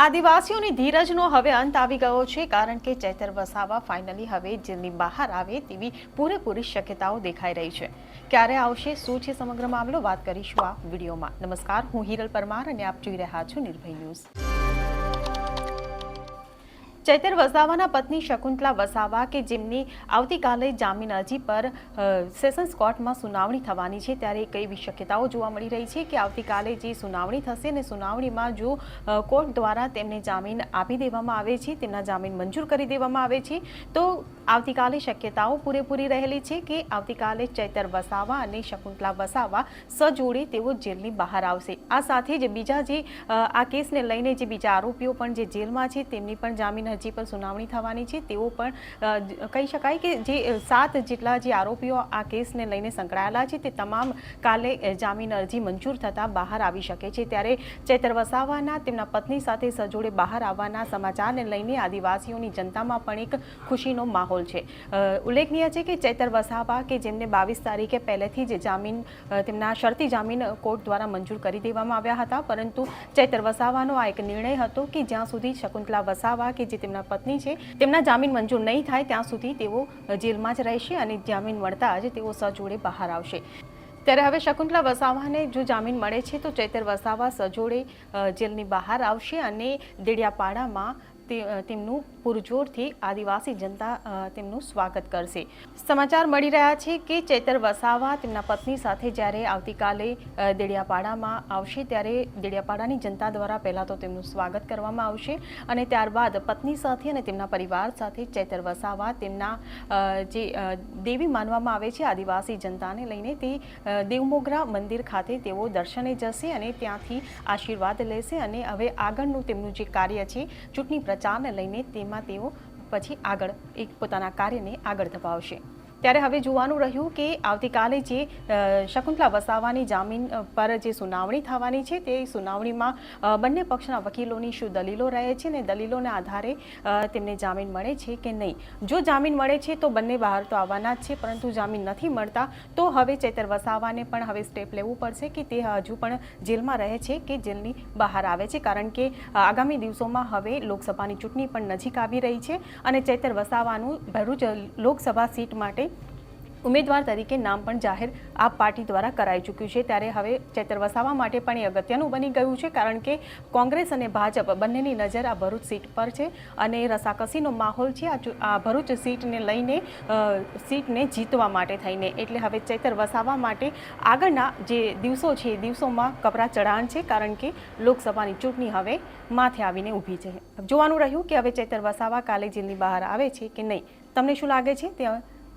આદિવાસીઓની ધીરજનો હવે અંત આવી ગયો છે, કારણ કે ચૈતર વસાવા ફાઇનલી હવે જેલની બહાર આવે તેવી પૂરેપૂરી શક્યતાઓ દેખાઈ રહી છે. ક્યારે આવશે, શું છે સમગ્ર મામલો, વાત કરીશું આ વિડીયોમાં. નમસ્કાર, હું હિરલ પરમાર અને આપ જોઈ રહ્યા છો નિર્ભય ન્યૂઝ. ચૈતર વસાવાના પત્ની શકુંતલા વસાવા કે જેમની આવતીકાલે જામીન અરજી પર સેશન્સ કોર્ટમાં સુનાવણી થવાની છે ત્યારે કઈ એવી શક્યતાઓ જોવા મળી રહી છે કે આવતીકાલે જે સુનાવણી થશે ને સુનાવણીમાં જો કોર્ટ દ્વારા તેમને જામીન આપી દેવામાં આવે છે, તેમના જામીન મંજૂર કરી દેવામાં આવે છે, તો આવતીકાલે શક્યતાઓ પૂરેપૂરી રહેલી છે કે આવતીકાલે ચૈતર વસાવા અને શકુંતલા વસાવા સજોડે તેઓ જેલની બહાર આવશે. આ સાથે જ બીજા જે આ કેસને લઈને જે બીજા આરોપીઓ પણ જે જેલમાં છે તેમની પણ જામીન અરજી પર સુનાવણી થવાની છે. તેઓ પણ કહી શકાય કે જે સાત જેટલા જે આરોપીઓ આ કેસને લઈને સંકળાયેલા છે તે તમામ કાલે જામીન અરજી મંજૂર થતાં બહાર આવી શકે છે. ત્યારે ચૈતર વસાવાના તેમના પત્ની સાથે સજોડે બહાર આવવાના સમાચારને લઈને આદિવાસીઓની જનતામાં પણ એક ખુશીનો માહોલ છે. ઉલ્લેખનીય છે કે ચૈતર વસાવા કે જેમને બાવીસ તારીખે પહેલેથી જ જામીન તેમના શરતી જામીન કોર્ટ દ્વારા મંજૂર કરી દેવામાં આવ્યા હતા. પરંતુ ચૈતર વસાવાનો આ એક નિર્ણય હતો કે જ્યાં સુધી શકુંતલા વસાવા કે જે તેમના પત્ની છે, તેમના જામીન મંજૂર નહીં થાય, ત્યાં સુધી તેઓ જેલમાં જ રહેશે અને જામીન મળતા જ તેઓ સજોડે બહાર આવશે. ત્યારે હવે શકુંતલા વસાવાને જો જામીન મળે છે, તો ચૈતર વસાવા સજોડે જેલની બહાર આવશે અને દેડિયાપાડામાં તેમનું પૂરજોરથી આદિવાસી જનતા તેમનું સ્વાગત કરશે. સમાચાર મળી રહ્યા છે કે ચેતર વસાવા તેમના પત્ની સાથે જ્યારે આવતીકાલે દેડિયાપાડામાં આવશે ત્યારે દેડિયાપાડાની જનતા દ્વારા પહેલાં તો તેમનું સ્વાગત કરવામાં આવશે અને ત્યારબાદ પત્ની સાથે અને તેમના પરિવાર સાથે ચેતર વસાવા તેમના જે દેવી માનવામાં આવે છે આદિવાસી જનતાને લઈને તે દેવમોગરા મંદિર ખાતે તેઓ દર્શને જશે અને ત્યાંથી આશીર્વાદ લેશે અને હવે આગળનું તેમનું જે કાર્ય છે ચૂંટણી પ્રચારને લઈને તેમાં તેઓ પછી આગળ એક પોતાના કાર્યને આગળ ધપાવશે. ત્યારે હવે જોવાનું રહ્યું કે આવતીકાલે જે શકુંતલા વસાવાની જામીન પર જે સુનાવણી થવાની છે તે સુનાવણીમાં બંને પક્ષના વકીલોની શું દલીલો રહે છે ને દલીલોના આધારે તેમને જામીન મળે છે કે નહીં? જો જામીન મળે છે તો બંને બહાર તો આવવાના જ છે, પરંતુ જામીન નથી મળતા, તો હવે ચેતર વસાવાને પણ હવે સ્ટેપ લેવું પડશે કે તે હજુ પણ જેલમાં રહે છે કે જેલની બહાર આવે છે? કારણ કે આગામી દિવસોમાં હવે લોકસભાની ચૂંટણી પણ નજીક આવી રહી છે અને ચેતર વસાવાનું ભરૂચ લોકસભા સીટ માટે ઉમેદવાર તરીકે નામ પણ જાહેર આ પાર્ટી દ્વારા કરાઈ ચૂક્યું છે. ત્યારે હવે ચેતર વસાવા માટે પણ એ અગત્યનું બની ગયું છે, કારણ કે કોંગ્રેસ અને ભાજપ બંનેની નજર આ ભરૂચ સીટ પર છે અને રસાકસીનો માહોલ છે. આ ભરૂચ સીટને લઈને સીટને જીતવા માટે થઈને. એટલે હવે ચેતર વસાવા માટે આગળના જે દિવસો છે, એ દિવસોમાં કપરા ચઢાણ છે, કારણ કે લોકસભાની ચૂંટણી હવે માથે આવીને ઊભી છે. જોવાનું રહ્યું કે હવે ચેતર વસાવા કાલે જેલની બહાર આવે છે કે નહીં. તમને શું લાગે છે? તે